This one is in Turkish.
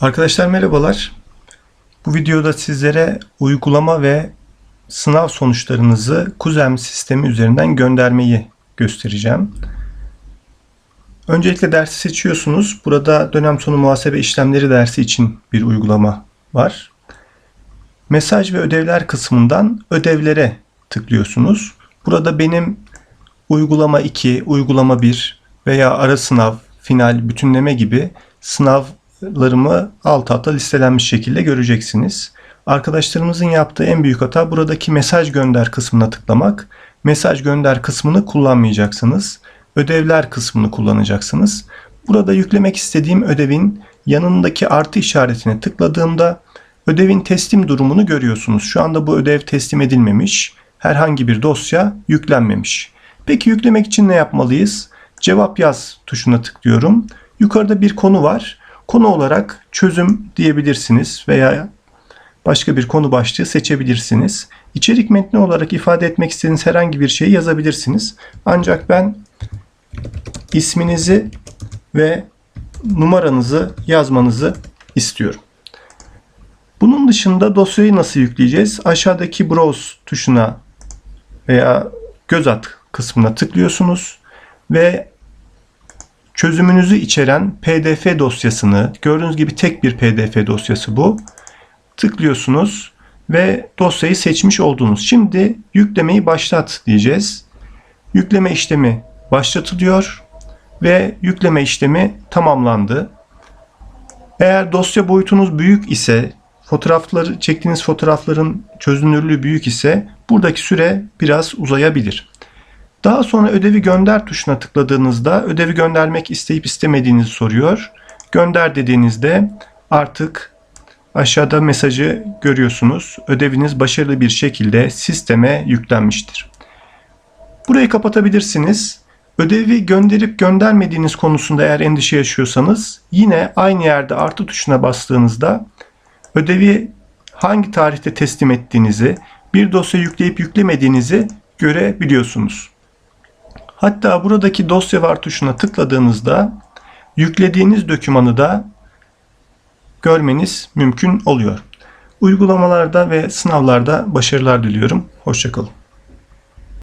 Arkadaşlar merhabalar. Bu videoda sizlere uygulama ve sınav sonuçlarınızı Kuzem sistemi üzerinden göndermeyi göstereceğim. Öncelikle dersi seçiyorsunuz. Burada dönem sonu muhasebe işlemleri dersi için bir uygulama var. Mesaj ve ödevler kısmından ödevlere tıklıyorsunuz. Burada benim uygulama 2, uygulama 1 veya ara sınav, final, bütünleme gibi sınavlarımı alt alta listelenmiş şekilde göreceksiniz. Arkadaşlarımızın yaptığı en büyük hata buradaki mesaj gönder kısmına tıklamak. Mesaj gönder kısmını kullanmayacaksınız. Ödevler kısmını kullanacaksınız. Burada yüklemek istediğim ödevin yanındaki artı işaretine tıkladığımda ödevin teslim durumunu görüyorsunuz. Şu anda bu ödev teslim edilmemiş. Herhangi bir dosya yüklenmemiş. Peki yüklemek için ne yapmalıyız? Cevap yaz tuşuna tıklıyorum. Yukarıda bir konu var. Konu olarak çözüm diyebilirsiniz veya başka bir konu başlığı seçebilirsiniz. İçerik metni olarak ifade etmek istediğiniz herhangi bir şeyi yazabilirsiniz. Ancak ben isminizi ve numaranızı yazmanızı istiyorum. Bunun dışında dosyayı nasıl yükleyeceğiz? Aşağıdaki browse tuşuna veya göz at kısmına tıklıyorsunuz ve çözümünüzü içeren PDF dosyasını gördüğünüz gibi tek bir PDF dosyası bu. Tıklıyorsunuz ve dosyayı seçmiş oldunuz. Şimdi yüklemeyi başlat diyeceğiz. Yükleme işlemi başlatılıyor ve yükleme işlemi tamamlandı. Eğer dosya boyutunuz büyük ise, fotoğrafları çektiğiniz fotoğrafların çözünürlüğü büyük ise buradaki süre biraz uzayabilir. Daha sonra ödevi gönder tuşuna tıkladığınızda ödevi göndermek isteyip istemediğinizi soruyor. Gönder dediğinizde artık aşağıda mesajı görüyorsunuz. Ödeviniz başarılı bir şekilde sisteme yüklenmiştir. Burayı kapatabilirsiniz. Ödevi gönderip göndermediğiniz konusunda eğer endişe yaşıyorsanız yine aynı yerde artı tuşuna bastığınızda ödevi hangi tarihte teslim ettiğinizi, bir dosya yükleyip yüklemediğinizi görebiliyorsunuz. Hatta buradaki dosya var tuşuna tıkladığınızda yüklediğiniz dokümanı da görmeniz mümkün oluyor. Uygulamalarda ve sınavlarda başarılar diliyorum. Hoşçakalın.